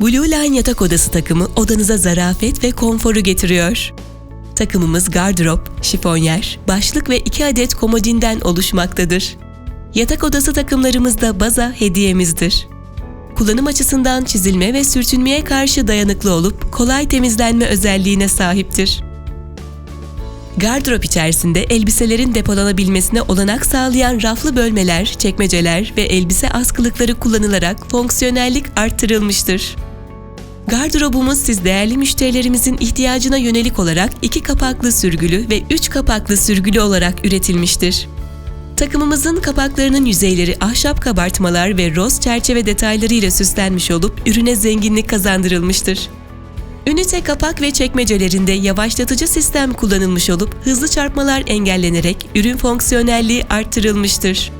Blue Line yatak odası takımı odanıza zarafet ve konforu getiriyor. Takımımız gardırop, şifonyer, başlık ve iki adet komodinden oluşmaktadır. Yatak odası takımlarımızda baza hediyemizdir. Kullanım açısından çizilme ve sürtünmeye karşı dayanıklı olup kolay temizlenme özelliğine sahiptir. Gardırop içerisinde elbiselerin depolanabilmesine olanak sağlayan raflı bölmeler, çekmeceler ve elbise askılıkları kullanılarak fonksiyonellik arttırılmıştır. Gardırobumuz siz değerli müşterilerimizin ihtiyacına yönelik olarak iki kapaklı sürgülü ve üç kapaklı sürgülü olarak üretilmiştir. Takımımızın kapaklarının yüzeyleri ahşap kabartmalar ve roz çerçeve detayları ile süslenmiş olup ürüne zenginlik kazandırılmıştır. Ünite kapak ve çekmecelerinde yavaşlatıcı sistem kullanılmış olup hızlı çarpmalar engellenerek ürün fonksiyonelliği arttırılmıştır.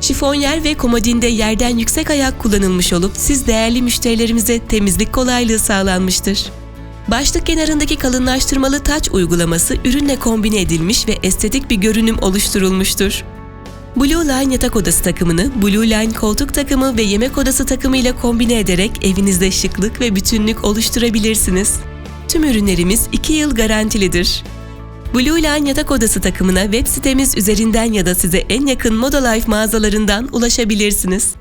Şifonyer ve komodinde yerden yüksek ayak kullanılmış olup siz değerli müşterilerimize temizlik kolaylığı sağlanmıştır. Başlık kenarındaki kalınlaştırmalı taç uygulaması ürünle kombine edilmiş ve estetik bir görünüm oluşturulmuştur. Blue Line yatak odası takımını Blue Line koltuk takımı ve yemek odası takımı ile kombine ederek evinizde şıklık ve bütünlük oluşturabilirsiniz. Tüm ürünlerimiz 2 yıl garantilidir. Blue Line yatak odası takımına web sitemiz üzerinden ya da size en yakın Moda Life mağazalarından ulaşabilirsiniz.